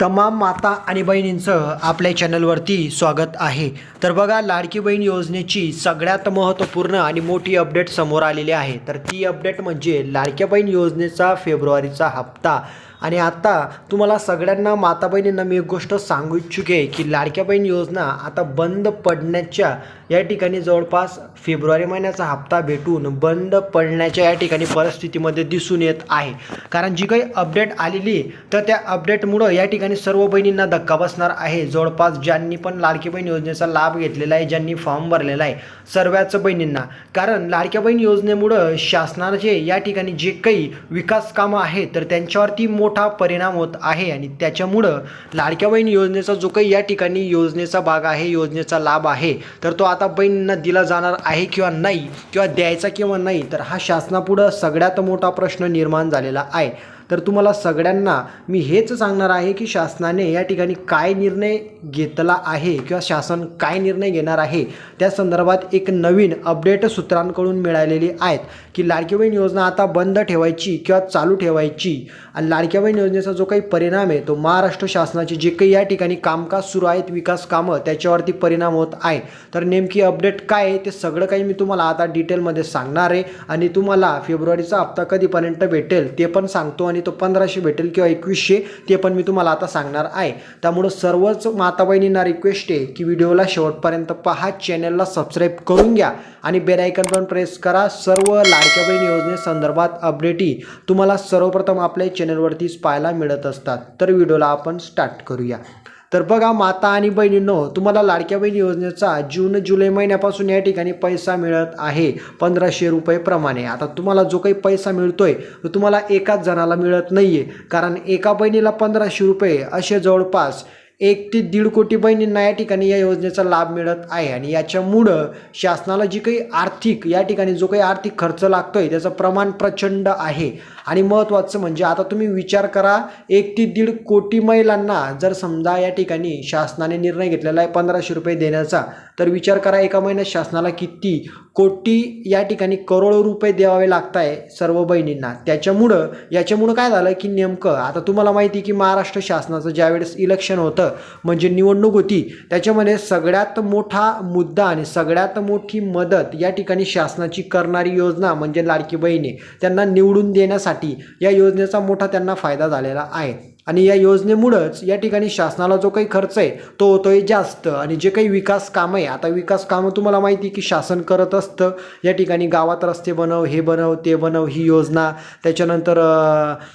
तमाम माता आणि बहिणींचं आपल्या चॅनलवरती स्वागत आहे. तर बघा लाडकी बहीण योजनेची सगळ्यात महत्त्वपूर्ण आणि मोठी अपडेट समोर आलेली आहे. तर ती अपडेट म्हणजे लाडक्या बहीण योजनेचा फेब्रुवारीचा हप्ता. आणि आता तुम्हाला सगळ्यांना माता बहिणींना मी एक गोष्ट सांगू इच्छुक आहे की लाडक्या बहीण योजना आता बंद पडण्याच्या या ठिकाणी जवळपास फेब्रुवारी महिन्याचा हप्ता भेटून बंद पडण्याच्या या ठिकाणी परिस्थितीमध्ये दिसून येत आहे. कारण जी काही अपडेट आलेली तर त्या अपडेटमुळं या ठिकाणी सर्व बहिणींना धक्का बसणार आहे. जवळपास ज्यांनी पण लाडकी बहीण योजनेचा लाभ घेतलेला आहे ज्यांनी फॉर्म भरलेला आहे सर्वच बहिणींना. कारण लाडक्या बहीण योजनेमुळं शासनाचे या ठिकाणी जे काही विकास कामं आहेत तर त्यांच्यावरती मोठं मोठा परिणाम होत आहे आणि त्याच्यामुळं लाडक्या बहीण योजनेचा जो काही या ठिकाणी योजनेचा भाग आहे योजनेचा लाभ आहे तर तो आता बहिणींना दिला जाणार आहे किंवा नाही किंवा द्यायचा किंवा नाही तर हा शासनापुढं सगळ्यात मोठा प्रश्न निर्माण झालेला आहे. तर तुम्हाला सगळ्यांना मी हेच सांगणार आहे की शासनाने या ठिकाणी काय निर्णय घेतला आहे किंवा शासन काय निर्णय घेणार आहे? त्या संदर्भात एक नवीन अपडेट सूत्रांकडून मिळालेली आहेत की लाडकी बहीण योजना आता बंद ठेवायची किंवा चालू ठेवायची. आणि लाडक्या बहीण योजनेचा जो काही परिणाम आहे तो महाराष्ट्र शासनाचे जे काही या ठिकाणी कामकाज सुरू आहेत विकास कामं त्याच्यावरती परिणाम होत आहे. तर नेमकी अपडेट काय आहे ते सगळं काही मी तुम्हाला आता डिटेलमध्ये सांगणार आहे. आणि तुम्हाला फेब्रुवारीचा हप्ता कधीपर्यंत भेटेल ते पण सांगतो आणि आणि तो पंधराशे भेटेल किंवा एकवीसशे ते पण मी तुम्हाला आता सांगणार आहे. त्यामुळं सर्वच माता बहिणींना रिक्वेस्ट आहे की व्हिडिओला शेवटपर्यंत पहा चॅनलला सबस्क्राईब करून घ्या आणि बेलायकन पण प्रेस करा. सर्व लाडक्या बहीण योजनेसंदर्भात अपडेटही तुम्हाला सर्वप्रथम आपल्या चॅनलवरतीच पाहायला मिळत असतात. तर व्हिडिओला आपण स्टार्ट करूया. तर बघा माता आणि बहिणींनो तुम्हाला लाडक्या बहीण योजनेचा जून जुलै महिन्यापासून या ठिकाणी पैसा मिळत आहे. पंधराशे रुपये प्रमाणे. आता तुम्हाला जो काही पैसा मिळतोय तो तुम्हाला एकाच जणाला मिळत नाही आहे कारण एका बहिणीला पंधराशे रुपये असे जवळपास एक ते दीड कोटी बहिणींना या ठिकाणी या योजनेचा लाभ मिळत आहे. आणि याच्यामुळं शासनाला जी काही आर्थिक या ठिकाणी जो काही आर्थिक खर्च लागतो आहे त्याचं प्रमाण प्रचंड आहे. आणि महत्त्वाचं म्हणजे आता तुम्ही विचार करा एक ते दीड कोटी महिलांना जर समजा या ठिकाणी शासनाने निर्णय घेतलेला आहे पंधराशे रुपये देण्याचा तर विचार करा एका महिन्यात शासनाला किती कोटी या ठिकाणी करोडो रुपये द्यावे लागत आहे सर्व बहिणींना. त्याच्यामुळं याच्यामुळं काय झालं की नेमकं आता तुम्हाला माहिती की महाराष्ट्र शासनाचं ज्यावेळेस इलेक्शन होतं म्हणजे निवडणूक होती. त्याच्यामध्ये सगळ्यात मोठा मुद्दा आणि सगळ्यात मोठी मदत या ठिकाणी शासनाची करणारी योजना म्हणजे लाडकी बहिणी त्यांना निवडून देण्यासाठी या योजनेचा मोठा त्यांना फायदा झालेला आहे. आणि या योजनेमुळंच या ठिकाणी शासनाला जो काही खर्च आहे तो होतोय जास्त. आणि जे काही विकास कामं आहे आता विकास कामं तुम्हाला माहिती की शासन करत असतं. या ठिकाणी गावात रस्ते बनव हे बनव ते बनव ही योजना. त्याच्यानंतर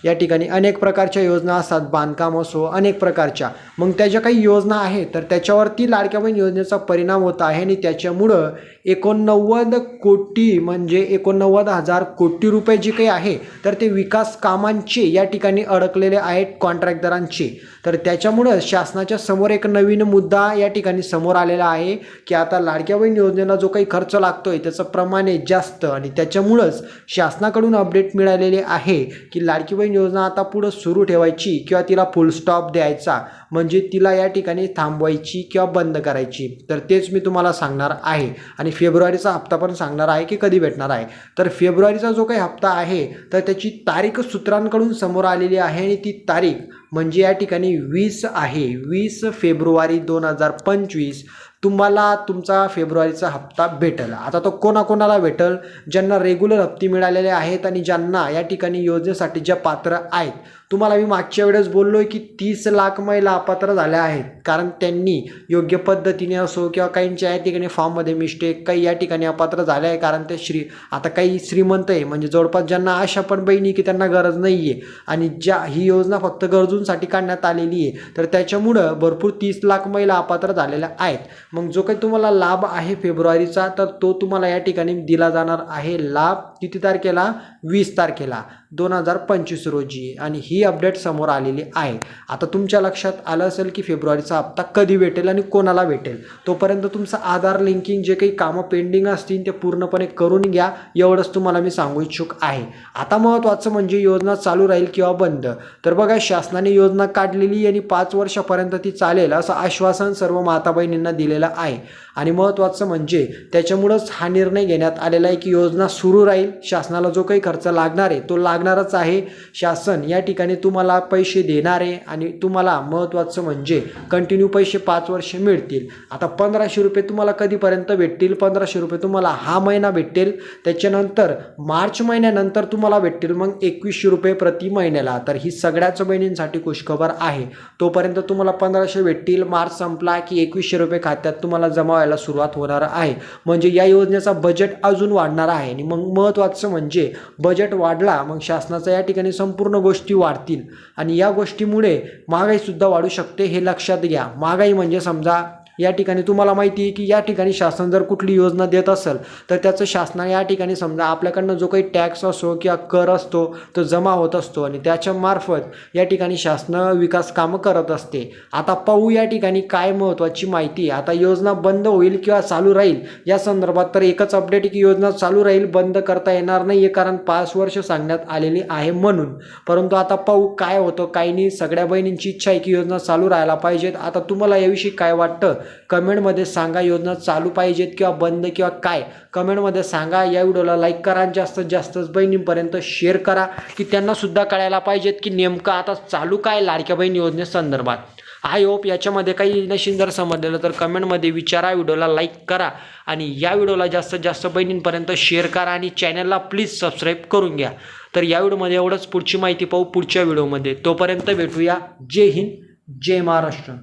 या ठिकाणी अनेक प्रकारच्या योजना असतात. बांधकाम असो अनेक प्रकारच्या. मग त्या ज्या काही योजना आहेत तर त्याच्यावरती लाडक्या बहीण योजनेचा परिणाम होत आहे आणि त्याच्यामुळं एकोणनव्वद कोटी म्हणजे एकोणनव्वद हजार कोटी रुपये जे काही आहे तर ते विकास कामांचे या ठिकाणी अडकलेले आहेत. कॉन्ट्रॅक्टदारांची तर त्याच्यामुळं शासनाच्या समोर एक नवीन मुद्दा या ठिकाणी समोर आलेला आहे की आता लाडक्या बहीण योजनेला जो काही खर्च लागतोय त्याचं प्रमाण आहे जास्त आणि त्याच्यामुळंच शासनाकडून अपडेट मिळालेले आहे की लाडकी बहीण योजना आता पुढं सुरू ठेवायची किंवा तिला फुलस्टॉप द्यायचा म्हणजे तिला या ठिकाणी थांबवायची किंवा बंद करायची. तर तेच मी तुम्हाला सांगणार आहे आणि फेब्रुवारीचा हप्ता पण सांगणार आहे की कधी भेटणार आहे. तर फेब्रुवारीचा जो काही हप्ता आहे तर त्याची तारीख सूत्रांकडून समोर आलेली आहे आणि ती तारीख म्हणजे या ठिकाणी वीस आहे. वीस फेब्रुवारी दोन हजार पंचवीस तुम्हाला तुमचा फेब्रुवारीचा हप्ता भेटेल. आता तो कोणाकोणाला भेटेल? ज्यांना रेग्युलर हप्ते मिळालेले आहेत आणि ज्यांना या ठिकाणी योजनेसाठी ज्या पात्र आहेत. तुम्हाला मी मागच्या वेळेस बोललो आहे की तीस लाख महिला अपात्र झाल्या आहेत. कारण त्यांनी योग्य पद्धतीने असो किंवा काहींच्या या ठिकाणी फॉर्ममध्ये मिस्टेक काही या ठिकाणी अपात्र झाले आहे. कारण ते श्री आता काही श्रीमंत आहे. म्हणजे जवळपास ज्यांना अशा पण बहिणी की त्यांना गरज नाही आहे आणि ज्या ही योजना फक्त गरजूंसाठी काढण्यात आलेली आहे. तर त्याच्यामुळं भरपूर तीस लाख महिला अपात्र झालेल्या आहेत. मग जो काही तुम्हाला लाभ आहे फेब्रुवारीचा तर तो तुम्हाला या ठिकाणी दिला जाणार आहे. लाभ किती तारखेला? वीस तारखेला. दोन हजार पंचवीस रोजी. आणि ही अपडेट समोर आलेली आहे. आता तुमच्या लक्षात आलं असेल की फेब्रुवारीचा हप्ता कधी भेटेल आणि कोणाला भेटेल? तोपर्यंत तुमचं आधार लिंकिंग जे काही कामं पेंडिंग असतील ते पूर्णपणे करून घ्या. एवढंच तुम्हाला मी सांगू इच्छुक आहे. आता महत्त्वाचं म्हणजे योजना चालू राहील किंवा बंद. तर बघा शासनाने योजना काढलेली आणि पाच वर्षापर्यंत ती चालेल असं आश्वासन सर्व माता बहिणींना दिलेलं आहे. आणि महत्त्वाचं म्हणजे त्याच्यामुळंच हा निर्णय घेण्यात आलेला आहे की योजना सुरू राहील. शासनाला जो काही खर्च लागणार आहे तो लाग लागणारच आहे. शासन या ठिकाणी तुम्हाला पैसे देणार आहे आणि तुम्हाला महत्त्वाचं म्हणजे कंटिन्यू पैसे पाच वर्ष मिळतील. आता पंधराशे रुपये तुम्हाला कधीपर्यंत भेटतील? पंधराशे रुपये तुम्हाला हा महिना भेटेल त्याच्यानंतर मार्च महिन्यानंतर तुम्हाला भेटतील. मग एकवीसशे रुपये प्रति महिन्याला. तर ही सगळ्याच बहिणींसाठी खुशखबर आहे. तोपर्यंत तुम्हाला पंधराशे भेटतील. मार्च संपला की एकवीसशे रुपये खात्यात तुम्हाला जमा व्हायला सुरुवात होणार आहे. म्हणजे या योजनेचा बजेट अजून वाढणार आहे. आणि मग महत्त्वाचं म्हणजे बजेट वाढला मग शासनाचा या ठिकाणी संपूर्ण गोष्टी वाढतील. आणि या गोष्टीमुळे महागाईसुद्धा वाढू शकते हे लक्षात घ्या. महागाई म्हणजे समजा या ठिकाणी तुम्हाला माहिती आहे की या ठिकाणी शासन जर कुठली योजना देत असेल तर त्याचं शासनाने या ठिकाणी समजा आपल्याकडनं जो काही टॅक्स असो किंवा कर असतो तो जमा होत असतो आणि त्याच्यामार्फत या ठिकाणी शासन विकास कामं करत असते. आता पाहू या ठिकाणी काय महत्त्वाची माहिती आहे. आता योजना बंद होईल किंवा चालू राहील या संदर्भात तर एकच अपडेट आहे की योजना चालू राहील बंद करता येणार नाही आहे कारण पाच वर्ष सांगण्यात आलेली आहे म्हणून. परंतु आता पाहू काय होतं काही नाही सगळ्या बहिणींची इच्छा आहे की योजना चालू राहायला पाहिजेत. आता तुम्हाला याविषयी काय वाटतं? कमेंटमध्ये सांगा योजना चालू पाहिजेत किंवा बंद किंवा काय. कमेंटमध्ये सांगा. या व्हिडिओला लाईक करा आणि जास्तीत जास्त बहिणींपर्यंत शेअर करा की त्यांनासुद्धा कळायला पाहिजेत की नेमकं आता चालू काय लाडक्या बहीण योजनेसंदर्भात आय होप याच्यामध्ये काही नशीन जर समजलेलं तर कमेंटमध्ये विचारा व्हिडिओला लाईक करा आणि या व्हिडिओला जास्तीत जास्त बहिणींपर्यंत शेअर करा आणि चॅनलला प्लीज सबस्क्राईब करून घ्या. तर या व्हिडिओमध्ये एवढंच. पुढची माहिती पाहू पुढच्या व्हिडिओमध्ये. तोपर्यंत भेटूया. जय हिंद. जय महाराष्ट्र.